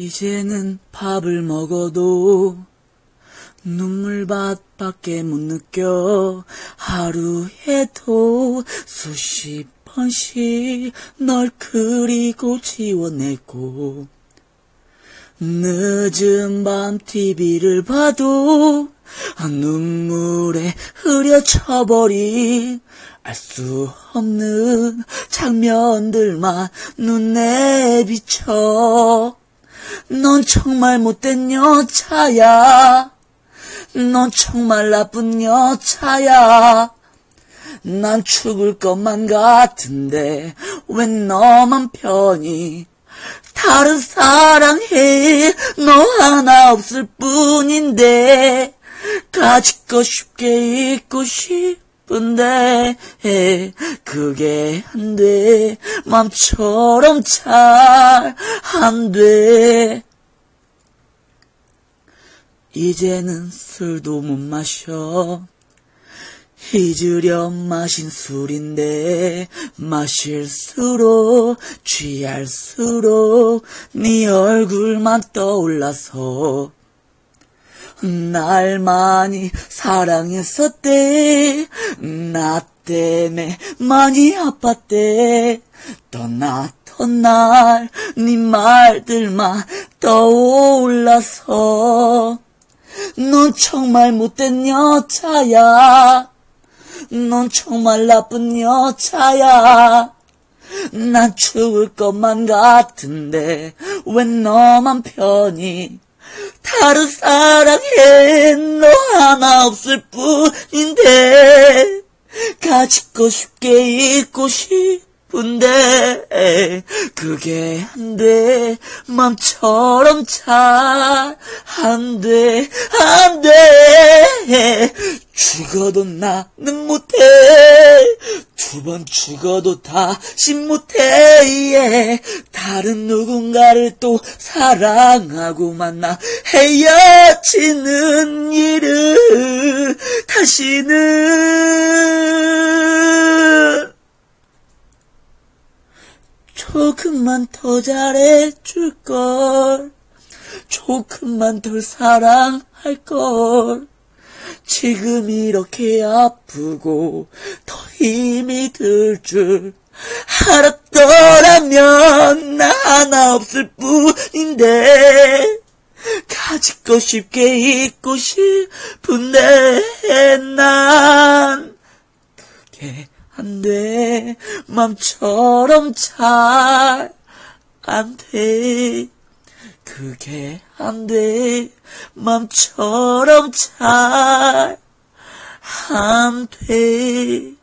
이제는 밥을 먹어도 눈물밭밖에 못 느껴. 하루에도 수십 번씩 널 그리고 지워내고 늦은 밤 TV를 봐도 눈물에 흐려쳐버린 알 수 없는 장면들만 눈에 비쳐 넌 정말 못된 여자야. 넌 정말 나쁜 여자야. 난 죽을 것만 같은데 왜 너만 편히 다른 사랑해. 너 하나 없을 뿐인데 가지고 쉽게 잊고 싶 은데 그게 안 돼. 맘처럼 잘 안 돼. 이제는 술도 못 마셔. 잊으려 마신 술인데 마실수록 취할수록 네 얼굴만 떠올라서 날 많이 사랑했었대. 나 때문에 많이 아팠대. 떠났던 날 네 말들만 떠올라서. 넌 정말 못된 여자야. 넌 정말 나쁜 여자야. 난 죽을 것만 같은데 왜 너만 편히 다른 사랑해 너 하나 없을 뿐인데 가지고 쉽게 잊고 싶은데 그게 안 돼. 맘처럼 잘 안 돼. 안 돼. 죽어도 나는 못해 두 번 죽어도 다시 못해 예. 다른 누군가를 또 사랑하고 만나 헤어지는 일을 다시는 조금만 더 잘해줄걸 조금만 덜 사랑할걸 지금 이렇게 아프고 더 힘이 들 줄 알았더라면 나 하나 없을 뿐인데 가지고 쉽게 잊고 싶은데 난 그게 안 돼. 맘처럼 잘 안 돼. 그게 안 돼. 맘처럼 잘 안 돼.